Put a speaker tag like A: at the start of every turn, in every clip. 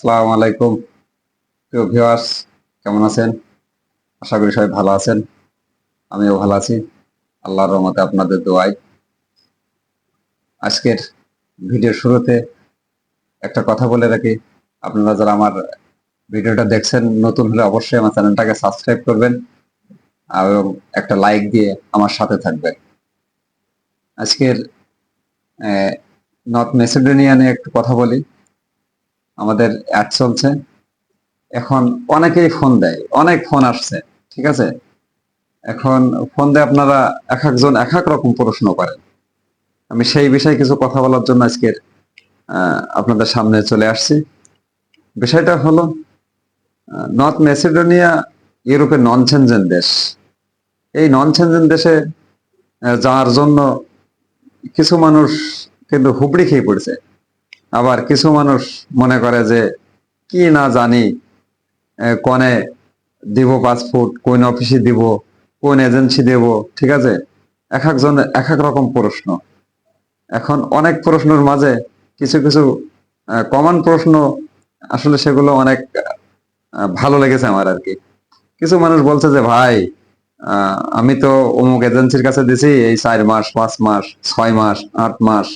A: আসসালামু আলাইকুম। প্রিয় ভিউয়ার্স কেমন আছেন? আশা করি সবাই ভালো আছেন। আমিও ভালো আছি। আল্লাহর রহমতে আপনাদের দোয়াই আজকের ভিডিওর শুরুতে একটা কথা বলে রাখি। আপনারা যারা আমার ভিডিওটা দেখছেন, নতুন হলে অবশ্যই আমার চ্যানেলটাকে সাবস্ক্রাইব করবেন এবং একটা লাইক দিয়ে আমার সাথে থাকবেন। আজকের নর্থ মেসিডোনিয়া নিয়ে একটু কথা বলি। আমাদের অ্যাড চলছে। এখন অনেকেই ফোন দেয়, অনেক ফোন আসছে, ঠিক আছে? এখন ফোন দিয়ে আপনারা এক একজন এক এক রকম প্রশ্ন করেন। আমি সেই বিষয়ে কিছু কথা বলার জন্য আজকের আপনাদের সামনে চলে আসছি। বিষয়টা হলো নর্থ মেসিডোনিয়া ইউরোপের নন সেনজেন দেশ। এই নন সেনজেন দেশে যাওয়ার জন্য কিছু মানুষ কিন্তু হুবড়ি খেয়ে পড়েছে। আবার কিছু মানুষ মনে করে যে, কি না জানি কনে দিব পাসপোর্ট, কোন অফিসে দিব, কোন এজেন্সি দেব, ঠিক আছে? এক একজন, এক এক রকম প্রশ্ন। এখন অনেক প্রশ্নের মাঝে কিছু কিছু কমন প্রশ্ন আসলে সেগুলো অনেক ভালো লেগেছে আমার আর কি। কিছু মানুষ বলছে যে, ভাই আমি তো অমুক এজেন্সির কাছে দিছি, এই চার মাস, পাঁচ মাস, ছয় মাস, আট মাস,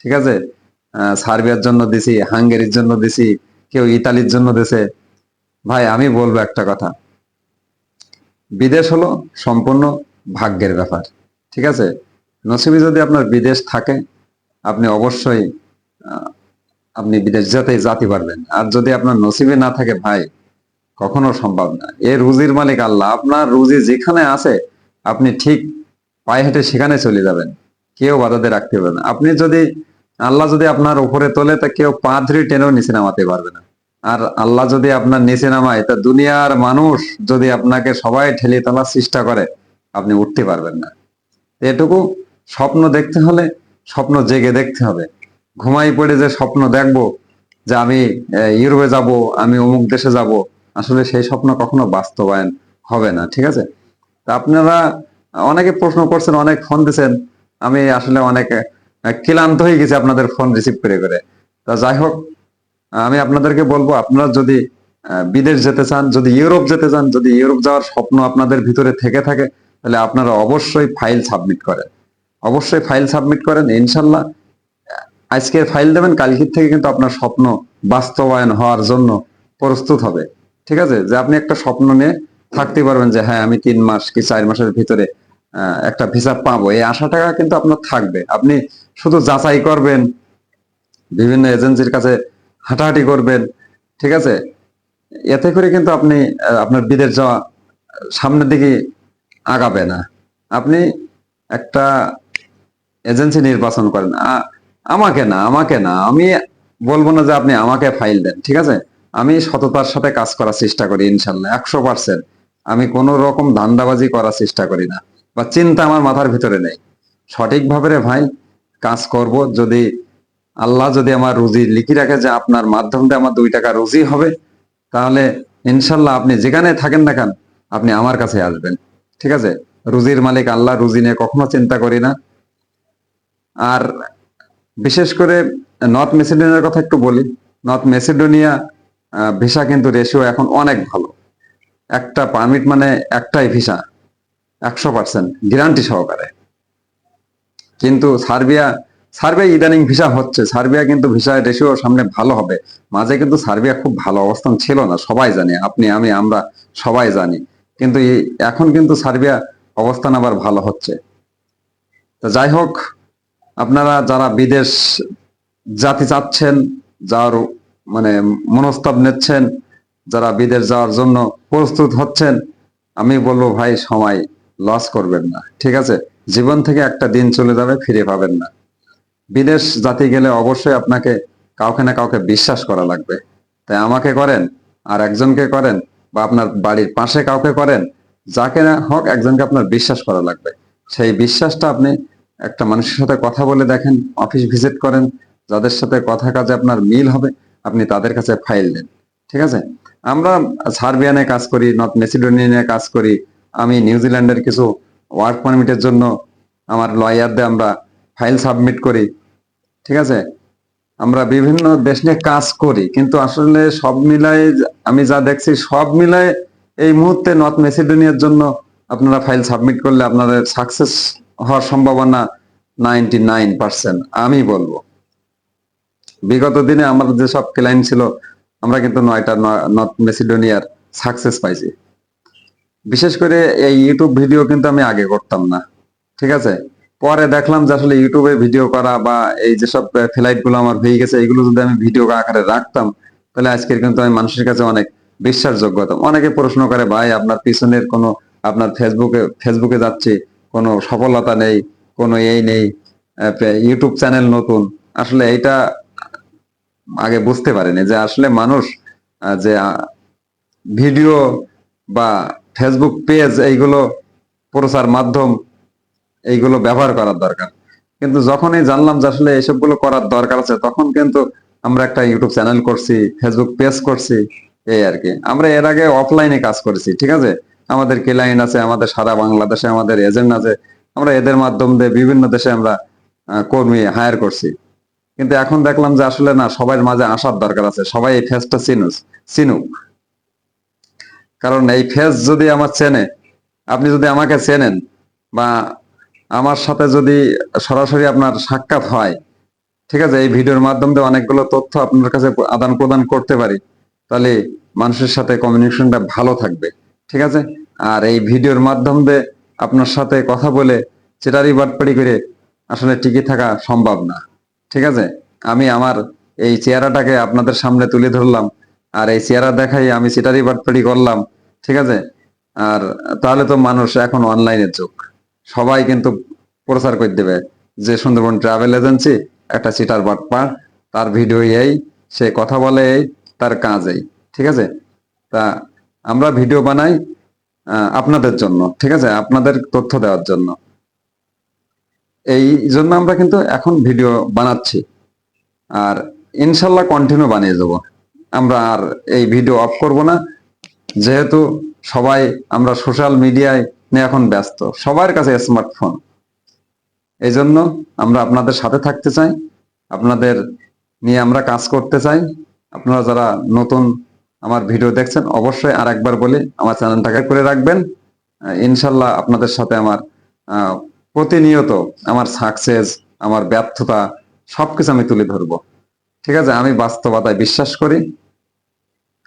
A: ঠিক আছে? সার্বিয়ার জন্য দিছি, হাঙ্গেরির জন্য দিছি, কেউ ইতালির জন্য দিছে। ভাই, আমি বলব একটা কথা। বিদেশ হলো সম্পূর্ণ ভাগ্যের ব্যাপার, ঠিক আছে? নসিবে যদি আপনার বিদেশ থাকে, আপনি অবশ্যই আপনি বিদেশ যেতে জাতি পারবেন। আর যদি আপনার নসিবে না থাকে, ভাই, কখনো সম্ভব না। এ রুজির মালিক আল্লাহ, আপনার রুজি যেখানে আছে, আপনি ঠিক পায়ে হেঁটে সেখানে চলে যাবেন। কেউ বাধাতে রাখতে পারবে না। আপনি যদি আল্লাহ যদি আপনার উপরে তোলে, তা কেউ পা ধরে টেনেও নিচে নামাতে পারবে না। আর আল্লাহ যদি আপনার নিচে নামায়, তা দুনিয়ার মানুষ যদি আপনাকে সবাই ঠেলে তোলার চেষ্টা করে, আপনি উঠতে পারবেন না। এটুকু স্বপ্ন দেখতে হলে স্বপ্ন জেগে দেখতে হবে। ঘুমাই পড়ে যে স্বপ্ন দেখব, যে আমি ইউরোপে যাব, আমি অমুক দেশে যাব, আসলে সেই স্বপ্ন কখনো বাস্তবায়ন হবে না, ঠিক আছে? তা আপনারা, অনেকে প্রশ্ন করছেন, অনেক ফোন দিচ্ছেন আমি আসলে অনেক ক্লান্ত হয়ে গেছে আপনাদের ফোন রিসিভ করে করে। তা যাই হোক, আমি আপনাদেরকে বলব, আপনারা যদি বিদেশ যেতে চান, যদি ইউরোপ যেতে চান, যদি ইউরোপ যাওয়ার স্বপ্ন আপনাদের ভিতরে থেকে থাকে, তাহলে আপনারা অবশ্যই ফাইল সাবমিট করেন। অবশ্যই ফাইল সাবমিট করেন, ইনশাল্লাহ। আজকে ফাইল দেবেন, কালকের থেকে কিন্তু আপনার স্বপ্ন বাস্তবায়ন হওয়ার জন্য প্রস্তুত হবে। ঠিক আছে? যে আপনি একটা স্বপ্ন নিয়ে থাকতে পারবেন যে হ্যাঁ আমি তিন মাস কি চার মাসের ভিতরে একটা ভিসা পাবো। এই আশাটা কিন্তু আপনার থাকবে। আপনি শুধু যাচাই করবেন, বিভিন্ন এজেন্সির কাছে হাঁটাহাঁটি করবেন, ঠিক আছে? এতে করে কিন্তু আপনি আপনার বিদেশ যাওয়া সামনের দিকে আগাবে না। আপনি একটা এজেন্সি নির্বাচন করেন। আমাকে না আমাকে না। আমি বলব না যে আপনি আমাকে ফাইল দেন, ঠিক আছে? আমি সততার সাথে কাজ করার চেষ্টা করি, ইনশাল্লাহ, একশো পার্সেন্ট আমি কোনো রকম ধান্দাবাজি করার চেষ্টা করি না। বা চিন্তা আমার মাথার ভিতরে নেই। সঠিকভাবে রে ভাই, কাজ করব যদি আল্লাহ যদি আমার রুজি লিখি রাখে যে আপনার মাধ্যমটা আমার দুই টাকা রুজি হবে, তাহলে ইনশাল্লাহ আপনি যেখানে থাকেন না কেন, আপনি আমার কাছে আসবেন। ঠিক আছে? রুজির মালিক আল্লাহ রুজি নিয়ে কখনো চিন্তা করি না। আর বিশেষ করে নর্থ মেসিডোনিয়ার কথা একটু বলি। নর্থ মেসিডোনিয়া ভিসা কিন্তু রেশিও এখন অনেক ভালো। একটা পারমিট মানে একটাই ভিসা। একশো পার্সেন্ট গ্যারান্টি সহকারে। কিন্তু সার্বিয়া সার্বিয়া ইদানিং ভিসা হচ্ছে। সার্বিয়া কিন্তু ভিসা রেশিও সামনে ভালো হবে। মাঝে কিন্তু সার্বিয়া খুব ভালো অবস্থান ছিল না, সবাই জানে। আপনি, আমি, আমরা সবাই জানি। কিন্তু এখন কিন্তু সার্বিয়া অবস্থান আবার ভালো হচ্ছে। তো যাই হোক, আপনারা যারা বিদেশ জাতি চাচ্ছেন যার মানে মনস্তাব নিচ্ছেন, যারা বিদেশ যাওয়ার জন্য প্রস্তুত হচ্ছেন, আমি বলব ভাই, সময় লস করবেন না, ঠিক আছে? জীবন থেকে একটা দিন চলে যাবে, ফিরে পাবেন না। বিদেশ জাতি গেলে অবশ্যই আপনাকে কাউকে না কাউকে বিশ্বাস করা লাগবে। তাই আমাকে করেন, আর একজনকে করেন, বা আপনার বাড়ির পাশে কাউকে করেন, যাকে না হোক একজনকে আপনার বিশ্বাস করা লাগবে। সেই বিশ্বাসটা আপনি একটা মানুষের সাথে কথা বলে দেখেন, অফিস ভিজিট করেন, যাদের সাথে কথা কাজে আপনার মিল হবে, আপনি তাদের কাছে ফাইল দেন, ঠিক আছে? আমরা সার্বিয়ানে কাজ করি, নর্থ মেসিডোনিয়ানে কাজ করি আমি নিউজিল্যান্ডের কিছু ওয়ার্ক পারমিটের জন্য আমার লয়ারদের আমরা ফাইল সাবমিট করি, ঠিক আছে? আমরা বিভিন্ন দেশ নিয়ে কাজ করি, কিন্তু আসলে সব মিলাই আমি যা দেখছি সব মিলাই এই মুহূর্তে নর্থ মেসিডোনিয়ার জন্য আপনারা ফাইল সাবমিট করলে আপনাদের সাকসেস হওয়ার সম্ভাবনা নাইনটি নাইন পার্সেন্ট আমি বলব। বিগত দিনে আমার যেসব ক্লায়েন্ট ছিল, আমরা কিন্তু নয়টা নর্থ মেসিডোনিয়ার সাকসেস পাইছি। বিশেষ করে এই ইউটিউব ভিডিও কিন্তু আমি আগে করতাম না, ঠিক আছে? পরে দেখলাম যে আসলে ইউটিউবে ভিডিও করা বা এই যেসব ফ্লাইটগুলো আমার হয়ে গেছে, এগুলো যদি আমি ভিডিও আকারে রাখতাম, তাহলে আজকের কিন্তু আমি মানুষের কাছে অনেক বিশ্বাসযোগ্য হতাম। অনেকে প্রশ্ন করে, ভাই, আপনার পিছনের কোনো, আপনার ফেসবুকে ফেসবুকে যাচ্ছে, কোনো সফলতা নেই, কোনো এই নেই ইউটিউব চ্যানেল নতুন। আসলে এইটা আগে বুঝতে পারেনি যে আসলে মানুষ যে ভিডিও বা ফেসবুক পেজ এইগুলো প্রচার মাধ্যম এইগুলো ব্যবহার করার দরকার। কিন্তু যখনই জানলাম যে আসলে এসবগুলো করার দরকার আছে, তখন কিন্তু আমরা একটা ইউটিউব চ্যানেল করছি, ফেসবুক পেজ করছি, এই আর কি। আমরা এর আগে অফলাইনে কাজ করেছি, ঠিক আছে? আমাদের ক্লায়েন্ট আছে, আমাদের সারা বাংলাদেশে আমাদের এজেন্ট আছে, আমরা এদের মাধ্যম দিয়ে বিভিন্ন দেশে আমরা কর্মী হায়ার করছি। কিন্তু এখন দেখলাম যে আসলে না, সবার মাঝে আসার দরকার আছে, সবাই এই ফেসটা চিনুস, চিনুক। কারণ এই ফেস যদি আমার চেনে, আপনি যদি আমাকে চেনেন বা আমার সাথে যদি সরাসরি আপনার সাক্ষাৎ হয়, ঠিক আছে, এই ভিডিওর মাধ্যমে অনেকগুলো তথ্য আপনার কাছে আদান প্রদান করতে পারি, তাহলে মানুষের সাথে কমিউনিকেশনটা ভালো থাকবে, ঠিক আছে? আর এই ভিডিওর মাধ্যম আপনার সাথে কথা বলে চেটারি বাটপাড়ি করে আসলে টিকে থাকা সম্ভব না, ঠিক আছে? আমি আমার এই চেহারাটাকে আপনাদের সামনে তুলে ধরলাম, আর এই চেহারা দেখাই আমি চিটারি বাটপাড়ি করলাম ঠিক আছে? আর তাহলে তো মানুষ এখন অনলাইনের যুগ সবাই কিন্তু প্রচার করে দেবে যে সুন্দরবন ট্রাভেল এজেন্সি একটা চিটার বাটপার তার ভিডিও এই, সে কথা বলে এই, তার কাজ এই, ঠিক আছে? তা আমরা ভিডিও বানাই আপনাদের জন্য, ঠিক আছে? আপনাদের তথ্য দেওয়ার জন্য। এই জন্য আমরা কিন্তু এখন ভিডিও বানাচ্ছি। আর ইনশাল্লাহ কন্টিনিউ বানিয়ে যাব আমরা আর এই ভিডিও অফ করব না। যেহেতু সবাই আমরা সোশ্যাল মিডিয়ায় এখন ব্যস্ত, সবার কাছে স্মার্টফোন এই জন্য আমরা আপনাদের সাথে থাকতে চাই, আপনাদের নিয়ে আমরা কাজ করতে চাই। আপনারা যারা নতুন আমার ভিডিও দেখছেন, অবশ্যই আর একবার বলি, আমার চ্যানেলটাকে করে রাখবেন। ইনশাল্লাহ আপনাদের সাথে আমার প্রতিনিয়ত আমার সাকসেস আমার ব্যর্থতা সবকিছু আমি তুলে ধরবো। ঠিক আছে? আমি বাস্তবতায় বিশ্বাস করি।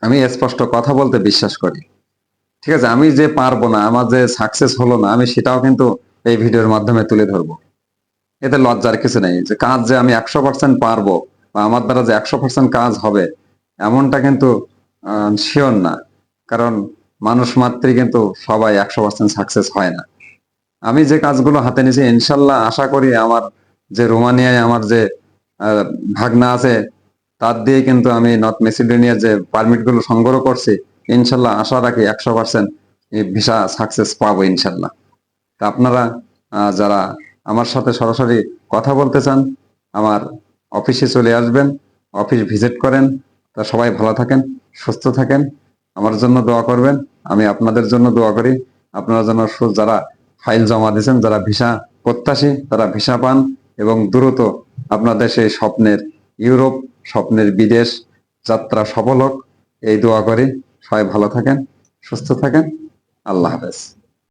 A: আমি স্পষ্ট কথা বলতে বিশ্বাস করি। ঠিক আছে, আমি যে পারব না, আমার যে সাকসেস হলো না, আমি সেটাও কিন্তু এই ভিডিওর মাধ্যমে তুলে ধরবো। এতে লজ্জার কিছু নেই, যে কাজ যে আমি একশো পার্সেন্ট পারব বা আমার দ্বারা যে একশো পার্সেন্ট কাজ হবে, এমনটা কিন্তু শিওর না। কারণ মানুষ মাত্রই কিন্তু সবাই একশো পার্সেন্ট সাকসেস হয় না। আমি যে কাজগুলো হাতে নিয়েছি, ইনশাল্লাহ আশা করি আমার যে রোমানিয়ায় আমার যে ভাগনা আছে তার দিয়ে কিন্তু আমি নর্থ মেসিডোনিয়ার যে পারমিটগুলো সংগ্রহ করছি, ইনশাল্লাহ আশা রাখি একশো পার্সেন্ট ভিসা সাকসেস পাবো ইনশাল্লাহ। তা আপনারা যারা আমার সাথে সরাসরি কথা বলতে চান, আমার অফিসে চলে আসবেন, অফিস ভিজিট করেন, তা সবাই ভালো থাকেন, সুস্থ থাকেন, আমার জন্য দোয়া করবেন, আমি আপনাদের জন্য দোয়া করি, আপনারা যেন যারা ফাইল জমা দিয়েছেন, যারা ভিসা প্রত্যাশী, তারা ভিসা পান এবং দ্রুত আপনাদের সেই স্বপ্নের ইউরোপ স্বপ্নের বিদেশ যাত্রা সফল হোক। এই দোয়া করে। সবাই ভালো থাকেন, সুস্থ থাকেন। আল্লাহ হাফেজ।